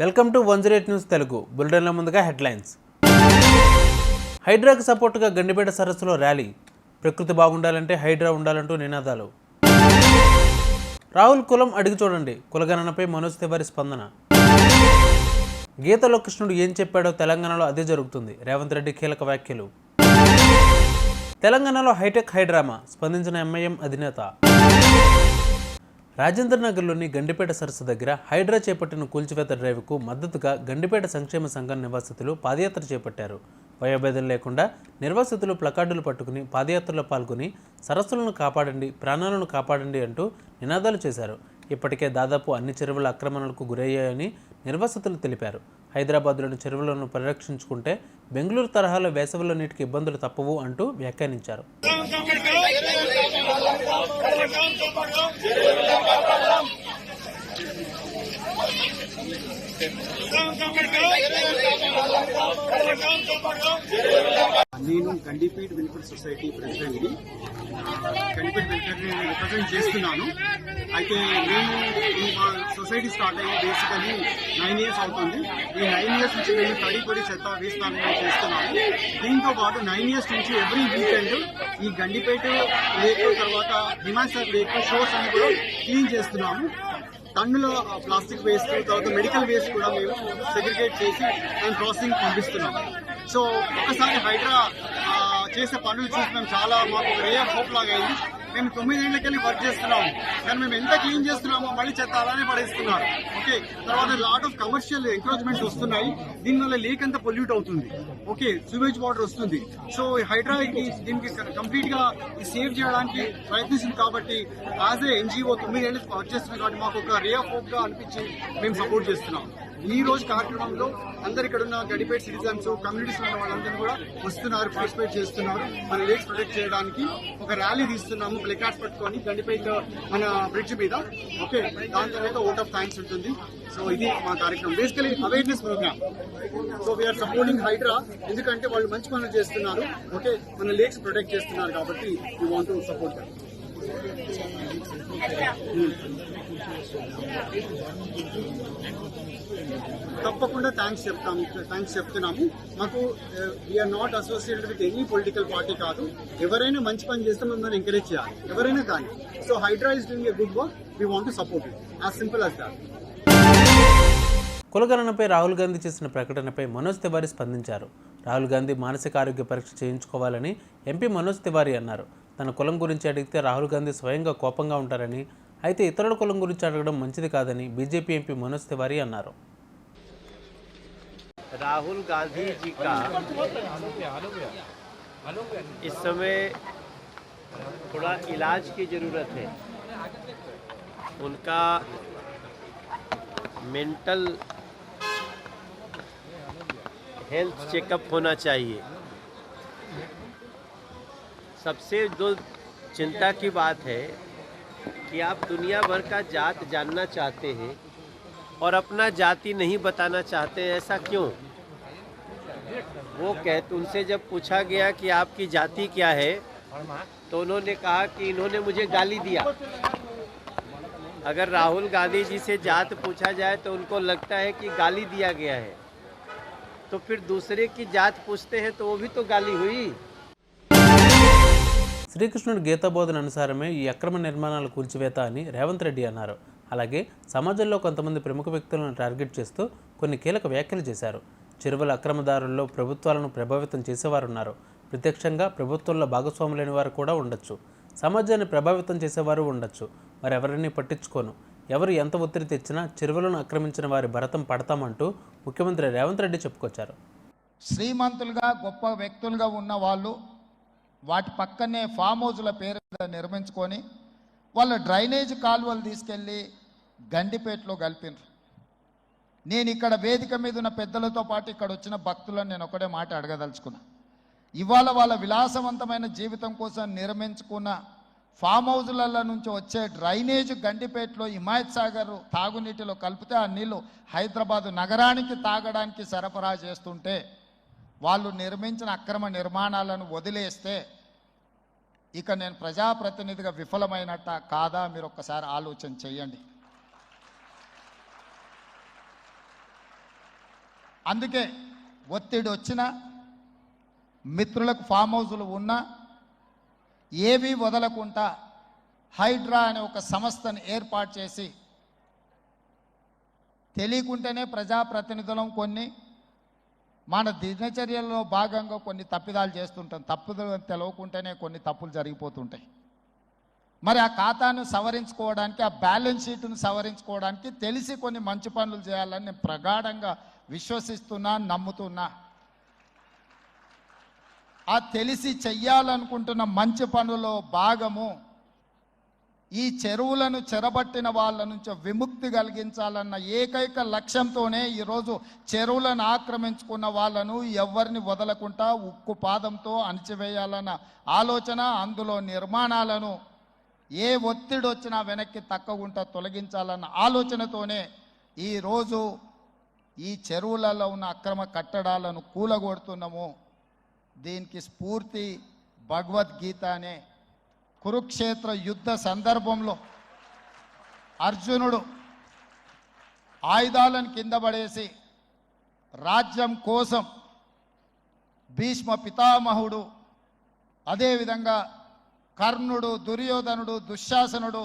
Welcome to one zero eight news Telugu. బులెటిన్ల ముందుగా headlines. హైడ్రాకు సపోర్టుగా Gandipet సరస్సులో rally. ప్రకృతి బాగుండాలంటే హైడ్రా ఉండాలంటూ నినాదాలు. రాహుల్ కులం అడిగి చూడండి. కులగణనపై మనోజ్ తివారి స్పందన. గీతలో కృష్ణుడు ఏం చెప్పాడో తెలంగాణలో అదే జరుగుతుంది. రేవంత్ రెడ్డి కీలక వ్యాఖ్యలు. తెలంగాణలో హైటెక్ హైడ్రామా. స్పందించిన ఎంఐఎం అధినేత. రాజేంద్ర నగర్లోని గండిపేట సరస్సు దగ్గర హైడ్రా చేపట్టిన కూల్చివేత డ్రైవ్కు మద్దతుగా గండిపేట సంక్షేమ సంఘం నివాసితులు పాదయాత్ర చేపట్టారు. వయోభేదం లేకుండా నిర్వాసితులు ప్లకార్డులు పట్టుకుని పాదయాత్రలో పాల్గొని సరస్సులను కాపాడండి ప్రాణాలను కాపాడండి అంటూ నినాదాలు చేశారు. ఇప్పటికే దాదాపు అన్ని చెరువుల ఆక్రమణలకు గురయ్యాయని నిర్వాసితులు తెలిపారు. హైదరాబాద్లోని చెరువులను పరిరక్షించుకుంటే బెంగళూరు తరహాలో వేసవిలో నీటికి ఇబ్బందులు తప్పవు అంటూ వ్యాఖ్యానించారు. Perdón, perdón. నేను గండిపేట్ వెల్ఫేర్ సొసైటీ ప్రెసిడెంట్ని గండిపేట్ వెల్ఫేర్ని రిప్రజెంట్ చేస్తున్నాను. అయితే నేను ఈ మా సొసైటీ స్టార్ట్ అయ్యి బేసికలీ నైన్ ఇయర్స్ అవుతుంది. ఈ నైన్ ఇయర్స్ నుంచి నేను తడి పొడి చెత్త వేస్తాను చేస్తున్నాను. దీంతో పాటు నైన్ ఇయర్స్ నుంచి ఎవ్రీ వీకెండ్ ఈ గండిపేట లేక్ తర్వాత హిమాచల్ లేక్ షోస్ అని కూడా క్లీన్ చేస్తున్నాము. టన్నుల ప్లాస్టిక్ వేస్ట్ తర్వాత మెడికల్ వేస్ట్ కూడా మేము సెగ్రిగేట్ చేసి దాని ప్రాసెసింగ్ పంపిస్తున్నాము. సో ఒకసారి హైడ్రా చేసే పనులు చూసి మేము చాలా మాకు రే హోప్ లాగా అయింది. మేము తొమ్మిదేళ్ళకెళ్ళి వర్క్ చేస్తున్నాము. కానీ మేము ఎంత క్లీన్ చేస్తున్నామో మళ్ళీ చెత్త అలానే పడేస్తున్నారు. ఓకే తర్వాత లాట్ ఆఫ్ కమర్షియల్ ఎంక్రోచ్మెంట్స్ వస్తున్నాయి. దీనివల్ల లేక్ అంతా పొల్యూట్ అవుతుంది. ఓకే సివేజ్ వాటర్ వస్తుంది. సో ఈ హైడ్రా దీనికి కంప్లీట్గా సేవ్ చేయడానికి ప్రయత్నిస్తుంది కాబట్టి యాజ్ ఏ ఎన్జిఓ తొమ్మిదేళ్ళు వర్క్ చేస్తున్నాం కాబట్టి మాకు ఒక రే ఆఫ్ హోప్గా అనిపించి మేము సపోర్ట్ చేస్తున్నాం. ఈ రోజు కార్యక్రమంలో అందరు ఇక్కడ ఉన్న గడిపేట్ సిటిజన్స్ కమ్యూనిటీస్ ఉన్న వాళ్ళందరూ కూడా వస్తున్నారు పార్టిసిపేట్ చేస్తున్నారు. మన లేక్స్ ప్రొటెక్ట్ చేయడానికి ఒక ర్యాలీ తీస్తున్నాము ప్లెకార్డ్స్ పట్టుకొని గండిపేట మన బ్రిడ్జ్ మీద. ఓకే దాని తర్వాత ఓట్ ఆఫ్ థ్యాంక్స్ ఉంటుంది. సో ఇది మా కార్యక్రమం. Basically awareness program so we are supporting HYDRAA ఎందుకంటే వాళ్ళు మంచి పనులు చేస్తున్నారు. ఓకే మన లేక్స్ ప్రొటెక్ట్ చేస్తున్నారు కాబట్టి you want to support them తప్పకుండా థ్యాంక్స్ చెప్తాము థ్యాంక్స్ చెప్తున్నాము. మాకు we are not associated with any political party కాదు. ఎవరైనా మంచి పని చేస్తే మిమ్మల్ని ఎంకరేజ్ చేయాలి. ఎవరైనా కానీ. So HYDRAA is doing a good work we want to support it as simple as that కులగణనపై Rahul Gandhi చేసిన ప్రకటనపై మనోజ్ తివారీ స్పందించారు. రాహుల్ గాంధీ మానసిక ఆరోగ్య పరీక్ష చేయించుకోవాలని ఎంపీ మనోజ్ తివారీ అన్నారు. తన కులం గురించి అడిగితే రాహుల్ గాంధీ స్వయంగా కోపంగా ఉంటారని అయితే ఇతరుల కులం గురించి అడగడం మంచిది కాదని బీజేపీ ఎంపీ మనోజ్ తివారీ అన్నారు. राहुल गांधी जी का इस समय थोड़ा इलाज की ज़रूरत है। उनका मेंटल हेल्थ चेकअप होना चाहिए। सबसे जो चिंता की बात है कि आप दुनिया भर का जात जानना चाहते हैं और अपना जाति नहीं बताना चाहते हैं ऐसा क्यों वो कहते उनसे जब पूछा गया कि आपकी जाति क्या है तो उन्होंने कहा कि इन्होंने मुझे गाली दिया अगर राहुल गांधी जी से जात पूछा जाए तो उनको लगता है कि गाली दिया गया है तो फिर दूसरे की जात पूछते हैं तो वो भी तो गाली हुई శ్రీకృష్ణుడి గీతాబోధన అనుసారమే ఈ అక్రమ నిర్మాణాల కూల్చివేత అని రేవంత్ రెడ్డి అన్నారు అలాగే సమాజంలో కొంతమంది ప్రముఖ వ్యక్తులను టార్గెట్ చేస్తూ కొన్ని కీలక వ్యాఖ్యలు చేశారు. చెరువుల అక్రమదారుల్లో ప్రభుత్వాలను ప్రభావితం చేసేవారున్నారు. ప్రత్యక్షంగా ప్రభుత్వంలో భాగస్వాములైన వారు కూడా ఉండొచ్చు. సమాజాన్ని ప్రభావితం చేసేవారు ఉండొచ్చు. మరెవరిని పట్టించుకోను. ఎవరు ఎంత ఒత్తిడి తెచ్చినా చెరువులను ఆక్రమించిన వారి భరతం పడతామంటూ ముఖ్యమంత్రి రేవంత్ రెడ్డి చెప్పుకొచ్చారు. శ్రీమంతులుగా గొప్ప వ్యక్తులుగా ఉన్న వాళ్ళు వాటి పక్కనే ఫామ్ హౌస్ల పేరు నిర్మించుకొని వాళ్ళ డ్రైనేజ్ కాలువలు తీసుకెళ్ళి గండిపేటలో కలిపినరు. నేను ఇక్కడ వేదిక మీద ఉన్న పెద్దలతో పాటు ఇక్కడ వచ్చిన భక్తులను నేను ఒకటే మాట అడగదలుచుకున్నా. ఇవాళ వాళ్ళ విలాసవంతమైన జీవితం కోసం నిర్మించుకున్న ఫామ్ హౌజులలో నుంచి వచ్చే డ్రైనేజ్ గండిపేటలో హిమాయత్ సాగర్ తాగునీటిలో కలిపితే ఆ నీళ్ళు హైదరాబాదు నగరానికి తాగడానికి సరఫరా చేస్తుంటే వాళ్ళు నిర్మించిన అక్రమ నిర్మాణాలను వదిలేస్తే ఇక నేను ప్రజాప్రతినిధిగా విఫలమైనట్ట కాదా? మీరు ఒక్కసారి ఆలోచన చేయండి. అందుకే ఒత్తిడి వచ్చినా మిత్రులకు ఫామ్ హౌజులు ఉన్నా ఏవి వదలకుండా హైడ్రా అనే ఒక సంస్థను ఏర్పాటు చేసి తెలియకుంటేనే ప్రజాప్రతినిధులం కొన్ని మన దినచర్యల్లో భాగంగా కొన్ని తప్పిదాలు చేస్తుంటాం. తప్పుదలు తెలవకుంటేనే కొన్ని తప్పులు జరిగిపోతుంటాయి. మరి ఆ ఖాతాను సవరించుకోవడానికి ఆ బ్యాలెన్స్ షీట్ను సవరించుకోవడానికి తెలిసి కొన్ని మంచి పనులు చేయాలని నేను ప్రగాఢంగా విశ్వసిస్తున్నా నమ్ముతున్నా. ఆ తెలిసి చెయ్యాలనుకుంటున్న మంచి పనులో భాగము ఈ చెరువులను చెరబట్టిన వాళ్ళ నుంచి విముక్తి కలిగించాలన్న ఏకైక లక్ష్యంతోనే ఈరోజు చెరువులను ఆక్రమించుకున్న వాళ్ళను ఎవరిని వదలకుండా ఉక్కు పాదంతో అణిచివేయాలన్న ఆలోచన అందులో నిర్మాణాలను ఏ ఒత్తిడి వచ్చినా వెనక్కి తక్కకుండా తొలగించాలన్న ఆలోచనతోనే ఈరోజు ఈ చెరువులలో ఉన్న అక్రమ కట్టడాలను కూలగొడుతున్నాము. దీనికి స్ఫూర్తి భగవద్గీత అనే కురుక్షేత్ర యుద్ధ సందర్భంలో అర్జునుడు ఆయుధాలను కింద పడేసి రాజ్యం కోసం భీష్మ పితామహుడు అదేవిధంగా కర్ణుడు దుర్యోధనుడు దుశ్శాసనుడు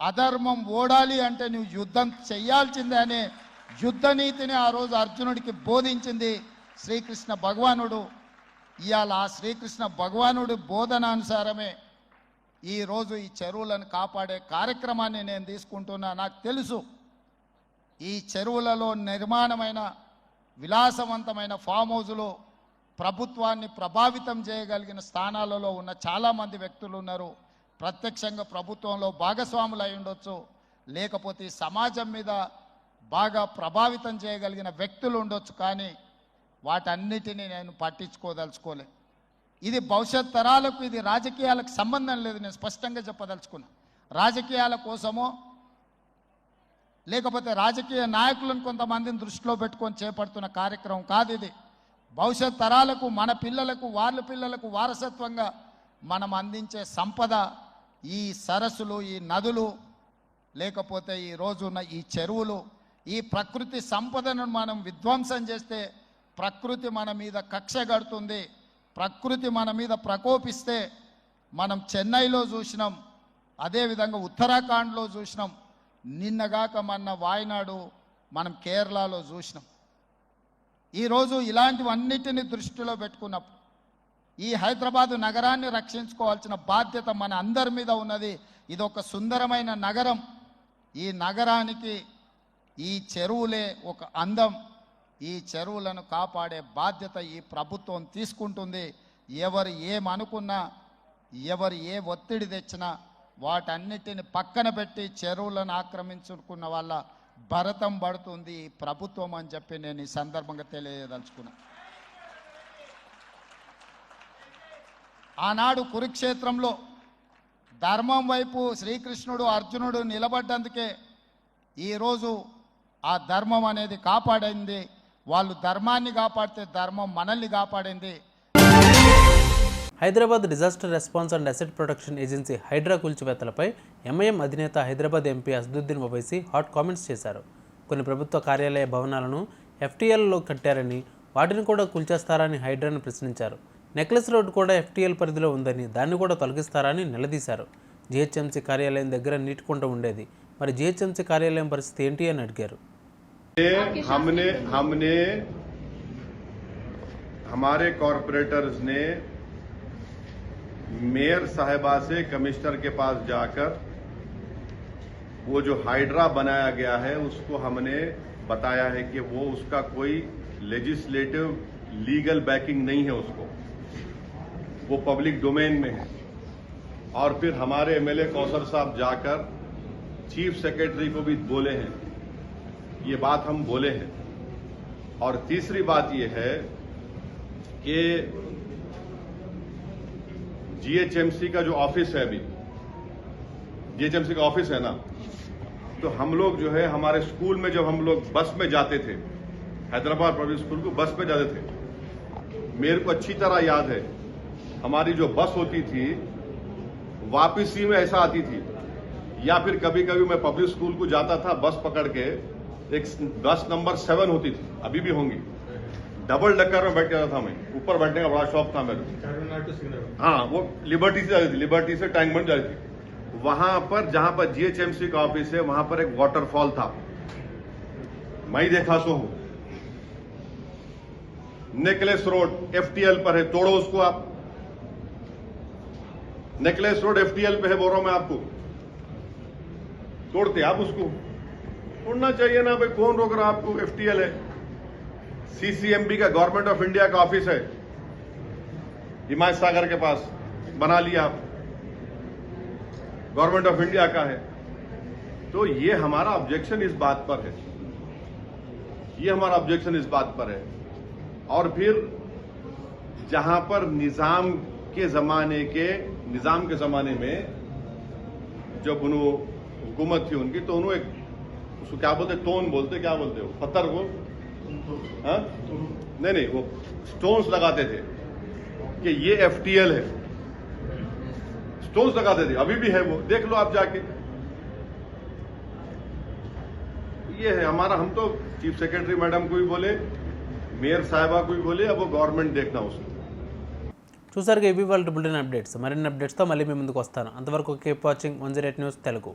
అధర్మం ఓడాలి అంటే నువ్వు యుద్ధం చెయ్యాల్సిందే అనే యుద్ధ నీతిని ఆ రోజు అర్జునుడికి బోధించింది శ్రీకృష్ణ భగవానుడు. ఇవాళ ఆ శ్రీకృష్ణ భగవానుడి బోధనానుసారమే ఈరోజు ఈ చెరువులను కాపాడే కార్యక్రమాన్ని నేను తీసుకుంటున్నా. నాకు తెలుసు ఈ చెరువులలో నిర్మాణమైన విలాసవంతమైన ఫామ్ హౌజులు ప్రభుత్వాన్ని ప్రభావితం చేయగలిగిన స్థానాలలో ఉన్న చాలామంది వ్యక్తులు ఉన్నారు. ప్రత్యక్షంగా ప్రభుత్వంలో భాగస్వాములు అయి ఉండొచ్చు. లేకపోతే సమాజం మీద బాగా ప్రభావితం చేయగలిగిన వ్యక్తులు ఉండొచ్చు కానీ వాటన్నిటినీ నేను పట్టించుకోదలుచుకోలే. ఇది భవిష్యత్ తరాలకు ఇది రాజకీయాలకు సంబంధం లేదు నేను స్పష్టంగా చెప్పదలుచుకున్నా. రాజకీయాల కోసమో లేకపోతే రాజకీయ నాయకులను కొంతమందిని దృష్టిలో పెట్టుకొని చేపడుతున్న కార్యక్రమం కాదు ఇది. భవిష్యత్ తరాలకు మన పిల్లలకు వాళ్ళ పిల్లలకు వారసత్వంగా మనం అందించే సంపద ఈ సరస్సులు ఈ నదులు లేకపోతే ఈ రోజున్న ఈ చెరువులు ఈ ప్రకృతి సంపదను మనం విధ్వంసం చేస్తే ప్రకృతి మన మీద కక్ష కడుతుంది ప్రకృతి మన మీద ప్రకోపిస్తే మనం చెన్నైలో చూసినాం అదేవిధంగా ఉత్తరాఖండ్లో చూసినాం నిన్నగాక మొన్న వాయనాడు మనం కేరళలో చూసినాం. ఈరోజు ఇలాంటివన్నిటిని దృష్టిలో పెట్టుకున్నప్పుడు ఈ హైదరాబాదు నగరాన్ని రక్షించుకోవాల్సిన బాధ్యత మన అందరి మీద ఉన్నది. ఇది ఒక సుందరమైన నగరం. ఈ నగరానికి ఈ చెరువులే ఒక అందం. ఈ చెరువులను కాపాడే బాధ్యత ఈ ప్రభుత్వం తీసుకుంటుంది. ఎవరు ఏమనుకున్నా ఎవరు ఏ ఒత్తిడి తెచ్చినా వాటన్నిటిని పక్కన పెట్టి చెరువులను ఆక్రమించుకున్న వాళ్ళ భరతం పడుతుంది ఈ ప్రభుత్వం అని చెప్పి నేను ఈ సందర్భంగా తెలియదలుచుకున్నాను ఆనాడు కురుక్షేత్రంలో ధర్మం వైపు శ్రీకృష్ణుడు అర్జునుడు నిలబడ్డందుకే ఈరోజు ఆ ధర్మం అనేది కాపాడింది. వాళ్ళు ధర్మాన్ని కాపాడితే ధర్మం మనల్ని కాపాడింది. Hyderabad disaster response and asset protection agency HYDRAA కూల్చివేతలపై MIM అధినేత Hyderabad MP Asaduddin Owaisi hot comments చేశారు. కొన్ని ప్రభుత్వ కార్యాలయ భవనాలను ఎఫ్టీఎల్లో కట్టారని వాటిని కూడా కూల్చేస్తారని హైడ్రాను ప్రశ్నించారు. నెక్లెస్ రోడ్ కూడా ఎఫ్టీఎల్ పరిధిలో ఉందని దాన్ని కూడా తొలగిస్తారని నిలదీశారు జీహెచ్ఎంసీ కార్యాలయం దగ్గర నీటి కుంట ఉండేది మరి జీహెచ్ఎంసీ కార్యాలయం పరిస్థితి ఏంటి అని అడిగారు हमने हमने हमारे कॉरपोरेटर्स ने मेयर साहिबा से कमिश्नर के पास जाकर वो जो हाइड्रा बनाया गया है उसको हमने बताया है कि वो उसका कोई लेजिस्लेटिव लीगल बैकिंग नहीं है उसको वो पब्लिक डोमेन में है। और फिर हमारे एमएलए कौशल साहब जाकर चीफ सेक्रेटरी को भी बोले हैं। ये बात हम बोले हैं। और तीसरी बात ये है कि जीएचएमसी का जो ऑफ़िस है अभी जीएचएमसी का ऑफ़िस है ना तो हम लोग जो है, हमारे स्कूल में जब हम लोग बस में जाते थे, हैदराबाद पब्लिक स्कूल को बस में जाते थे, मेरे को अच्छी तरह याद है हमारी जो बस होती थी, वापसी में ऐसा आती थी। या फिर कभी कभी मैं पब्लिक स्कूल को जाता था, बस पकड़ के, एक बस नंबर सेवन होती थी, अभी भी होंगी। डबल डक्कर में बैठ जाता था मैं, ऊपर बैठने का बड़ा शौक था मेरे हाँ वो लिबर्टी से जाती थी लिबर्टी से टैंक बन जाती थी। वहाँ पर, जहाँ पर जीएचएमसी का ऑफ़िस है, वहाँ पर एक वाटरफॉल था। मैं देखा सो हूँ। नेकलेस रोड एफटीएल पर है, तोड़ो उसको आप। नेकलेस रोड एफटीएल पे है हूँ मैं आपको। तोड़ते आप उसको। तोड़ना चाहिए ना भाई, कौन रोक रहा आपको? एफटीएल है। सीसीएमबी का गवर्नमेंट ऑफ़ इंडिया का ऑफ़िस है। हिमायत सागर के पास। बना लिया आप। गवर्नमेंट ऑफ़ इंडिया का है। तो ये हमारा ऑब्जेक्शन इस बात पर है। ये हमारा ऑब्जेक्शन इस बात पर है। और फिर, जहाँ पर निज़ाम के जमाने के निज़ाम के जमाने में जब उन्होंने हुकूमत थी उनकी तो उन्होंने एक, उसको क्या बोलते टोन बोलते क्या बोलते हो? पत्थर को? हाँ? नहीं नहीं, वो स्टोन्स लगाते थे कि ये एफटीएल है। स्टोन्स लगाते थे, अभी भी है वो। देख लो आप जाके। ये है, हमारा, हम तो चीफ सेक्रेटरी मैडम को भी बोले मेयर साहिबा को भी बोले, अब वो गवर्नमेंट देखना उसको। చూసారుగా ఇవి వాళ్ళ బులెటిన్ అప్డేట్స్ మరిన్ని అప్డేట్స్తో మళ్ళీ మీ ముందుకు వస్తాను. అంతవరకు keep watching one zero eight news Telugu